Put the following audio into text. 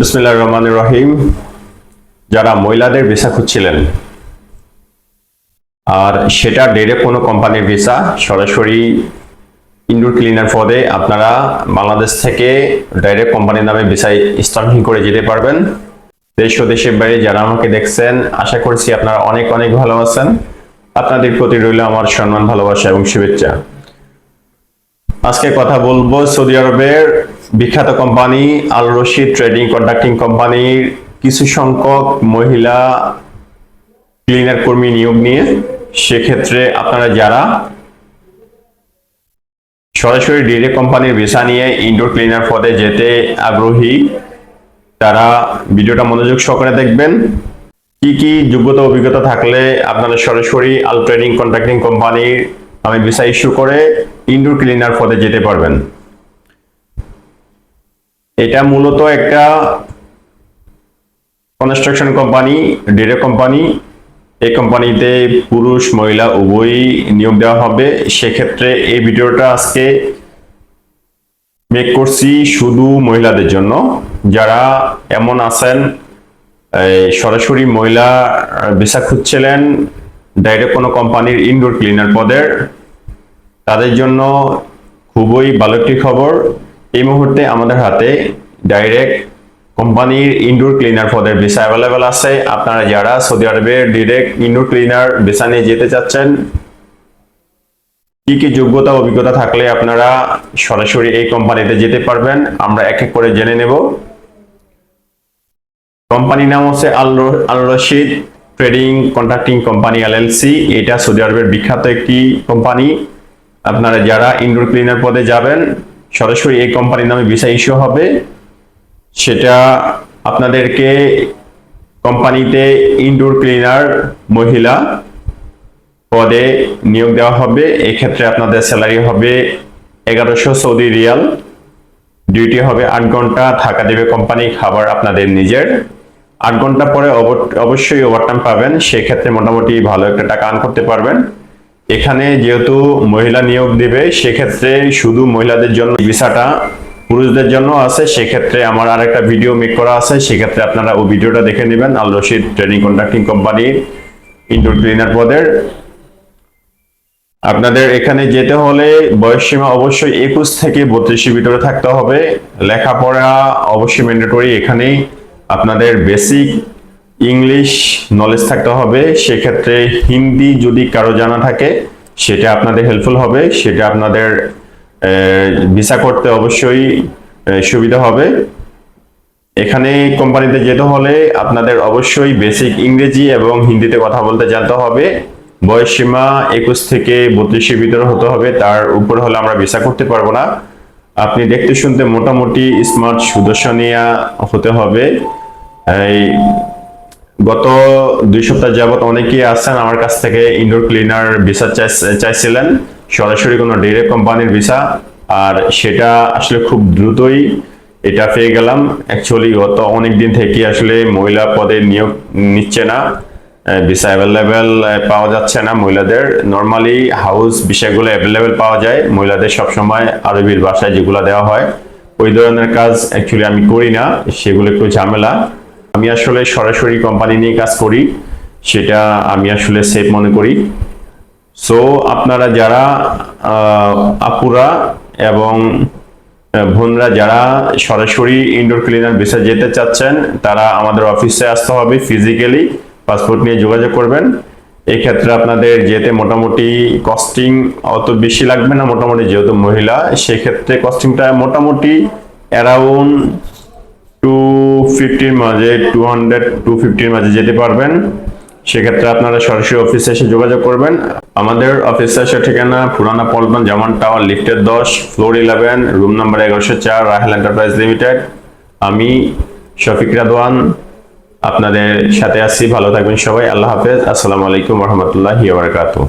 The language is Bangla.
বিসমিল্লাহ রহমান রহিম। যারা মহিলাদের ভিসা খুঁজছিলেন, আর সেটা ডাইরেক্ট কোনো কোম্পানির ভিসা, সরাসরি ইনডোর ক্লিনার পদে আপনারা বাংলাদেশ থেকে ডাইরেক্ট কোম্পানির নামে ভিসা স্টাম্পিং করে যেতে পারবেন। দেশ ও দেশের বাইরে যারা আমাকে দেখছেন, আশা করছি আপনারা অনেক অনেক ভালো আছেন। আপনাদের প্রতি রইল আমার সম্মান, ভালোবাসা এবং শুভেচ্ছা। আজকে কথা বলব সৌদি আরবের বিখ্যাত company Al Rashid trading contracting কোম্পানির কিছু সংখ্যক মহিলা ক্লিনার কর্মী নিয়োগ নিয়ে সেক্ষেত্রে আপনারা যারা সরাসরি ডিরেক্ট কোম্পানির ভিসা নিয়ে ইনডোর ক্লিনার পদে যেতে আগ্রহী, তারা ভিডিওটা মনোযোগ সহকারে দেখবেন। কি কি যোগ্যতা, অভিজ্ঞতা থাকলে আপনারা সরাসরি আল ট্রেডিং কন্ট্রাক্টিং কোম্পানির, আমি ভিসা ইস্যু করে ইনডোর ক্লিনার পদে যেতে পারবেন। এটা মূলত একটা কনস্ট্রাকশন কোম্পানি ডিরেক্ট কোম্পানি এই কোম্পানিতে পুরুষ, মহিলা উভয়ই নিয়োগ দেওয়া হবে। সেক্ষেত্রে এই ভিডিওটা আজকে মেক করছি শুধু মহিলাদের জন্য। যারা এমন আছেন সরাসরি মহিলা ভিসা খুঁজছিলেন ডাইরেক্ট কোনো কোম্পানির ইনডোর ক্লিনার পদের, তাদের জন্য খুবই ভালো একটি খবর। এই মুহূর্তে আমাদের হাতে ডাইরেক্ট কোম্পানির ইনডোর ক্লিনার পদের ভিসা অ্যাভেলেবেল আছে। আপনারা যারা সৌদি আরবের ডিরেক্ট ইনডোর ক্লিনার ভিসা নিয়ে যেতে চাচ্ছেন, কি কি যোগ্যতা, অভিজ্ঞতা থাকলে আপনারা সরাসরি এই কোম্পানিতে যেতে পারবেন। আমরা এক এক করে জেনে নেব। কোম্পানির নাম হচ্ছে Al Rashid trading contracting company LLC এটা সৌদি আরবের বিখ্যাত একটি কোম্পানি। আপনারা যারা ইনডোর ক্লিনার পদে যাবেন সরাসরি এই কোম্পানির নামে ভিসা ইস্যু হবে, সেটা আপনাদেরকে কোম্পানিতে ইনডোর ক্লিনার মহিলা পদে নিয়োগ দেওয়া হবে। এই ক্ষেত্রে আপনাদের স্যালারি হবে এগারোশো সৌদি রিয়াল। ডিউটি হবে আট ঘণ্টা, থাকা দেবে কোম্পানি খাবার আপনাদের নিজের। আট ঘণ্টা পরে অব- অবশ্যই ওভারটাইম পাবেন, সেক্ষেত্রে মোটামুটি ভালো একটা টাকা আর্ন করতে পারবেন। এখানে যেহেতু মহিলা নিয়োগ দিবে, সেক্ষেত্রে শুধু মহিলাদের জন্য ভিসাটা পুরুষদের জন্য আছে, সেক্ষেত্রে আমার আরেকটা ভিডিও মেক করা আছে, সেক্ষেত্রে আপনারা ওই ভিডিওটা দেখে নেবেন। আল রশিদ ট্রেনিং কন্ট্রাক্টিং কোম্পানির ইনডোর ক্লিনার পদের। আপনাদের এখানে যেতে হলে বয়সসীমা অবশ্যই একুশ থেকে বত্রিশের ভিতরে থাকতে হবে। লেখাপড়া অবশ্যই ম্যান্ডেটরি এখানেই। আপনাদের বেসিক ইংলিশ নলেজ থাকতে হবে, সেক্ষেত্রে হিন্দি যদি কারও জানা থাকে, সেটা আপনাদের হেল্পফুল হবে, সেটা আপনাদের ভিসা করতে অবশ্যই সুবিধা হবে। এখানে কোম্পানিতে যেতে হলে আপনাদের অবশ্যই বেসিক ইংরেজি এবং হিন্দিতে কথা বলতে জানতে হবে। বয়স সীমা একুশ থেকে বত্রিশের ভিতরে হতে হবে, তার উপর হলে আমরা ভিসা করতে পারব না। আপনি দেখতে শুনতে মোটামুটি স্মার্ট সুদর্শনিয়া হতে হবে। এই গত দুই সপ্তাহ যাবত অনেকেই আছেন আমার কাছ থেকে ইনডোর ক্লিনার ভিসা চাইছিলেন। সরাসরি কোনো ডিরেক্ট কোম্পানির ভিসা আর সেটা আসলে খুব দ্রুতই এটা পেয়ে গেলাম। অ্যাকচুয়ালি গত অনেক দিন থেকে আসলে মহিলা পদে নিয়োগ নিচ্ছে না। ভিসা অ্যাভেলেবেল পাওয়া যাচ্ছে না মহিলাদের। নর্মালি হাউস বিষয়গুলো অ্যাভেলেবেল পাওয়া যায়। মহিলাদের সবসময় আরবির ভাষায় যেগুলো দেওয়া হয়। ওই ধরনের কাজ অ্যাকচুয়ালি আমি করি না। সেগুলো একটু ঝামেলা। আমি আসলে সরাসরি কোম্পানি নিয়ে কাজ করি, সেটা আমি আসলে সেফ মনে করি। সো আপনারা যারা আপুরা এবং বোনরা যারা সরাসরি ইনডোর ক্লিনার ভিসা যেতে চাচ্ছেন, তারা আমাদের অফিসে আসতে হবে ফিজিক্যালি পাসপোর্ট নিয়ে যোগাযোগ করবেন। এই ক্ষেত্রে আপনাদের যেতে মোটামুটি কস্টিং অত বেশি লাগবে না, মোটামুটি যেহেতু মহিলা, সেক্ষেত্রে কস্টিংটা মোটামুটি অ্যারাউন্ড টু ফিফটির মাঝে টু হান্ড্রেড টু ফিফটির মাঝে যেতে পারবেন। সেক্ষেত্রে আপনারা সরাসরি অফিসে এসে যোগাযোগ করবেন। আমাদের অফিসে এসে ঠিকানা পুরানা পল্টন জামান টাওয়ার, লিফটের দশ, ফ্লোর ইলেভেন রুম নাম্বার এগারোশো চার, রাহেল এন্টারপ্রাইজ লিমিটেড। আমি শফিক রাদওয়ান, আপনাদের সাথে আছি। ভালো থাকবেন সবাই। আল্লাহ হাফেজ। আসসালামু আলাইকুম রহমতুল্লাহ বারকাতুহ।